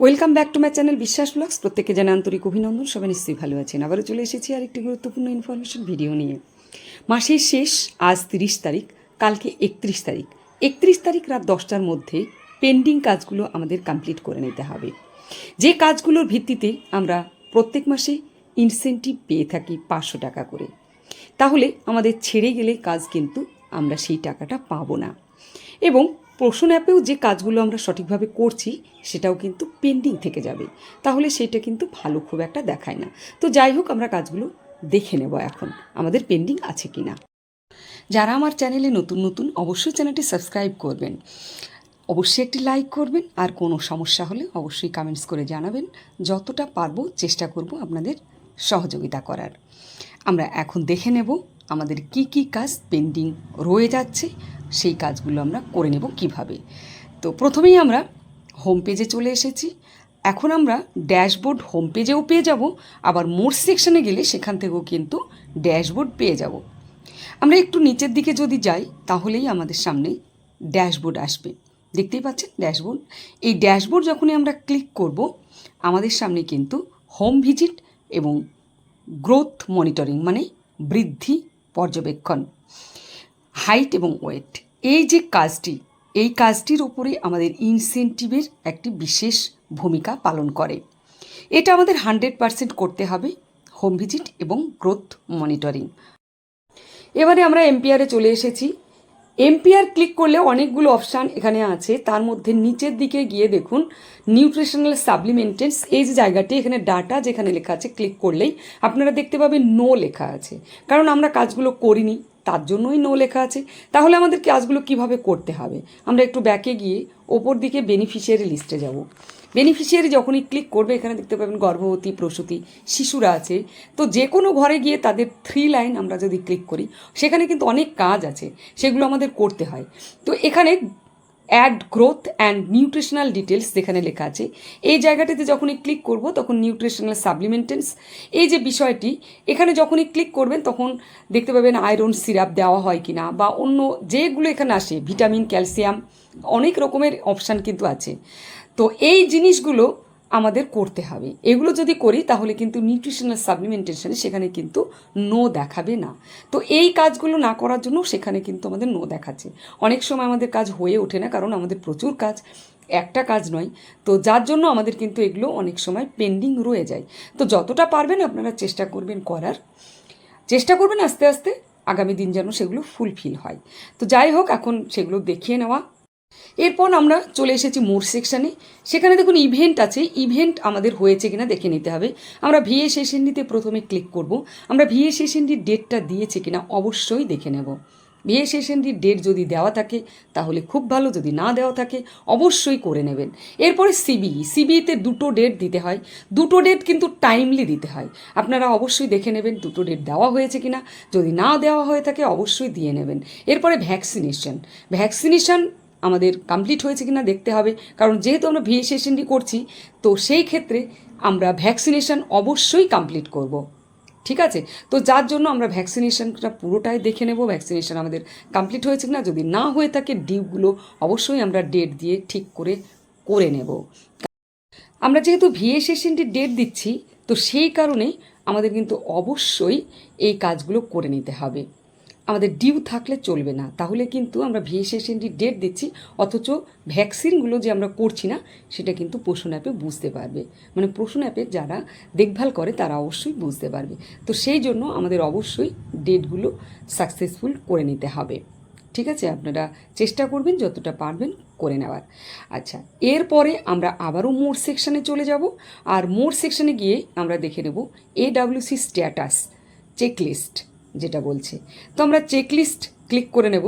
Welcome back to my channel Biswas blogs প্রত্যেকে জানা আন্তরিক অভিনন্দন। সবাই নিশ্চয়ই ভালো আছেন। আবারও চলে এসেছি আর একটি গুরুত্বপূর্ণ ইনফরমেশন ভিডিও নিয়ে। মাসের শেষ, আজ তিরিশ তারিখ, কালকে একত্রিশ তারিখ। একত্রিশ তারিখ রাত দশটার মধ্যে পেন্ডিং কাজগুলো আমাদের কমপ্লিট করে নিতে হবে। যে কাজগুলোর ভিত্তিতে আমরা প্রত্যেক মাসে ইনসেন্টিভ পেয়ে থাকি পাঁচশো টাকা করে। তাহলে আমাদের ছেড়ে গেলে কাজ কিন্তু আমরা সেই টাকাটা পাবো না। এবং প্রশ্ন অ্যাপেও যে কাজগুলো আমরা সঠিকভাবে করছি, সেটাও কিন্তু পেন্ডিং থেকে যাবে। তাহলে সেটা কিন্তু ভালো খুব একটা দেখায় না। তো যাই হোক, আমরা কাজগুলো দেখে নেব এখন, আমাদের পেন্ডিং আছে কি না যারা আমার চ্যানেলে নতুন নতুন, অবশ্যই চ্যানেলটি সাবস্ক্রাইব করবেন। অবশ্যই একটি লাইক করবেন, আর কোনো সমস্যা হলে অবশ্যই কমেন্টস করে জানাবেন। যতটা পারব চেষ্টা করব আপনাদের সহযোগিতা করার। আমরা এখন দেখে নেব আমাদের কি কি কাজ পেন্ডিং রয়ে যাচ্ছে। সেই কাজগুলো আমরা করে নেব কীভাবে। তো প্রথমেই আমরা হোম পেজে চলে এসেছি। এখন আমরা ড্যাশবোর্ড হোম পেজেও পেয়ে যাব, আবার মোর সেকশনে গেলে সেখান থেকেও কিন্তু ড্যাশবোর্ড পেয়ে যাব। আমরা একটু নিচের দিকে যদি যাই, তাহলেই আমাদের সামনে ড্যাশবোর্ড আসবে। দেখতেই পাচ্ছেন ড্যাশবোর্ড এই ড্যাশবোর্ড যখনই আমরা ক্লিক করব, আমাদের সামনে কিন্তু হোম ভিজিট এবং গ্রোথ মনিটরিং মানে বৃদ্ধি পর্যবেক্ষণ হাইট এবং ওয়েট এই যে কাজটি, এই কাজটির ওপরে আমাদের ইনসেন্টিভের একটি বিশেষ ভূমিকা পালন করে। এটা আমাদের হান্ড্রেড পারসেন্ট করতে হবে হোম ভিজিট এবং গ্রোথ মনিটরিং এবারে আমরা এমপিআরে চলে এসেছি। এমপিআর ক্লিক করলে অনেকগুলো অপশান এখানে আছে। তার মধ্যে নিচের দিকে গিয়ে দেখুন, নিউট্রিশনাল সাপ্লিমেন্টেন্স এই যে জায়গাটি, এখানে ডাটা যেখানে লেখা আছে, ক্লিক করলেই আপনারা দেখতে পাবেন নো লেখা আছে। কারণ আমরা কাজগুলো করিনি, তার জন্যই নো লেখা আছে। তাহলে আমাদের কাজগুলো কীভাবে করতে হবে? আমরা একটু ব্যাকে গিয়ে ওপর দিকে বেনিফিশিয়ারি লিস্টে যাব। বেনিফিশিয়ারি যখনই ক্লিক করবে, এখানে দেখতে পাবেন গর্ভবতী, প্রসূতি, শিশুরা আছে। তো যে কোনো ঘরে গিয়ে তাদের থ্রি লাইন আমরা যদি ক্লিক করি, সেখানে কিন্তু অনেক কাজ আছে, সেগুলো আমাদের করতে হয়। তো এখানে add growth and nutritional details যেখানে লেখা আছে। এই জায়গাটিতে যখনই ক্লিক করব, তখন নিউট্রিশনাল সাপ্লিমেন্টেন্স এই যে বিষয়টি, এখানে যখনই ক্লিক করবেন, তখন দেখতে পাবেন আয়রন সিরাপ দেওয়া হয় কি না বা অন্য যেগুলো এখানে আসে ভিটামিন ক্যালসিয়াম অনেক রকমের অপশান কিন্তু আছে। তো এই জিনিসগুলো আমাদের করতে হবে। এগুলো যদি করি, তাহলে কিন্তু নিউট্রিশনাল সাপ্লিমেন্টেশনে সেখানে কিন্তু নো দেখাবে না। তো এই কাজগুলো না করার জন্য সেখানে কিন্তু আমাদের নো দেখাচ্ছে। অনেক সময় আমাদের কাজ হয়ে ওঠে না, কারণ আমাদের প্রচুর কাজ। একটা কাজ নয়। তো যার জন্য আমাদের কিন্তু এগুলো অনেক সময় পেন্ডিং রয়ে যায়। তো যতটা পারবেন আপনারা চেষ্টা করবেন করার। চেষ্টা করবেন আস্তে আস্তে আগামী দিন যেন সেগুলো ফুলফিল হয়। তো যাই হোক, এখন সেগুলো দেখিয়ে নেওয়া। এরপর আমরা চলে এসেছি মোর সেকশানে সেখানে দেখুন ইভেন্ট আছে। ইভেন্ট আমাদের হয়েছে কিনা দেখে নিতে হবে। আমরা ভিএ সেশনটিতে প্রথমে ক্লিক করব। আমরা ভিএ সেশনটির ডেটটা দিয়েছে কিনা অবশ্যই দেখে নেব। বিয়ে সেশনটির ডেট যদি দেওয়া থাকে, তাহলে খুব ভালো। যদি না দেওয়া থাকে, অবশ্যই করে নেবেন। এরপরে সিবিই সিবিইতে দুটো ডেট দিতে হয়। দুটো ডেট কিন্তু টাইমলি দিতে হয়। আপনারা অবশ্যই দেখে নেবেন দুটো ডেট দেওয়া হয়েছে কিনা। যদি না দেওয়া হয়ে থাকে, অবশ্যই দিয়ে নেবেন। এরপরে ভ্যাকসিনেশন ভ্যাকসিনেশন আমাদের কমপ্লিট হয়েছে কিনা দেখতে হবে। কারণ যেহেতু আমরা ভিএ সেশনটি করছি, তো সেই ক্ষেত্রে আমরা ভ্যাকসিনেশন অবশ্যই কমপ্লিট করব। ঠিক আছে? তো যার জন্য আমরা ভ্যাকসিনেশনটা পুরোটাই দেখে নেব ভ্যাকসিনেশন আমাদের কমপ্লিট হয়েছে কিনা। যদি না হয়ে থাকে ডিউগুলো অবশ্যই আমরা ডেট দিয়ে ঠিক করে করে নেব। আমরা যেহেতু ভিএ সেশনটির ডেট দিচ্ছি, তো সেই কারণে আমাদের কিন্তু অবশ্যই এই কাজগুলো করে নিতে হবে। আমাদের ডিউ থাকলে চলবে না। তাহলে কিন্তু আমরা ভিএ সেশনটির ডেট দিচ্ছি, অথচ ভ্যাকসিনগুলো যে আমরা করছি না, সেটা কিন্তু পোষণ অ্যাপে বুঝতে পারবে। মানে পোষণ অ্যাপে যারা দেখভাল করে, তারা অবশ্যই বুঝতে পারবে। তো সেই জন্য আমাদের অবশ্যই ডেটগুলো সাকসেসফুল করে নিতে হবে। ঠিক আছে? আপনারা চেষ্টা করবেন, যতটা পারবেন করে নেওয়ার। আচ্ছা এরপরে আমরা আবারও মোর সেকশানে চলে যাব। আর মোর সেকশানে গিয়ে আমরা দেখে নেব এডাব্লিউসি স্ট্যাটাস চেকলিস্ট যেটা বলছে। তো আমরা চেকলিস্ট ক্লিক করে নেব।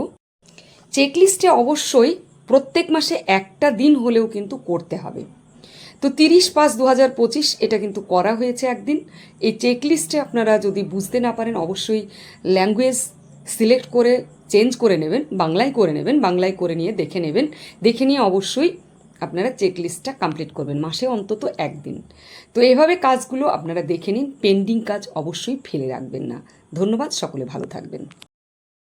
চেকলিস্টে অবশ্যই প্রত্যেক মাসে একটা দিন হলেও কিন্তু করতে হবে। তো তিরিশ পাঁচ দু হাজার পঁচিশ এটা কিন্তু করা হয়েছে একদিন। এই চেকলিস্টে আপনারা যদি বুঝতে না পারেন, অবশ্যই ল্যাঙ্গুয়েজ সিলেক্ট করে চেঞ্জ করে নেবেন, বাংলায় করে নেবেন, বাংলায় করে নিয়ে দেখে নেবেন। দেখে নিয়ে অবশ্যই আপনারা চেকলিস্টটা কমপ্লিট করবেন, মাসে অন্তত একদিন। তো এইভাবে কাজগুলো আপনারা দেখে নিন পেন্ডিং কাজ অবশ্যই ফেলে রাখবেন না। ধন্যবাদ, সকলে ভালো থাকবেন।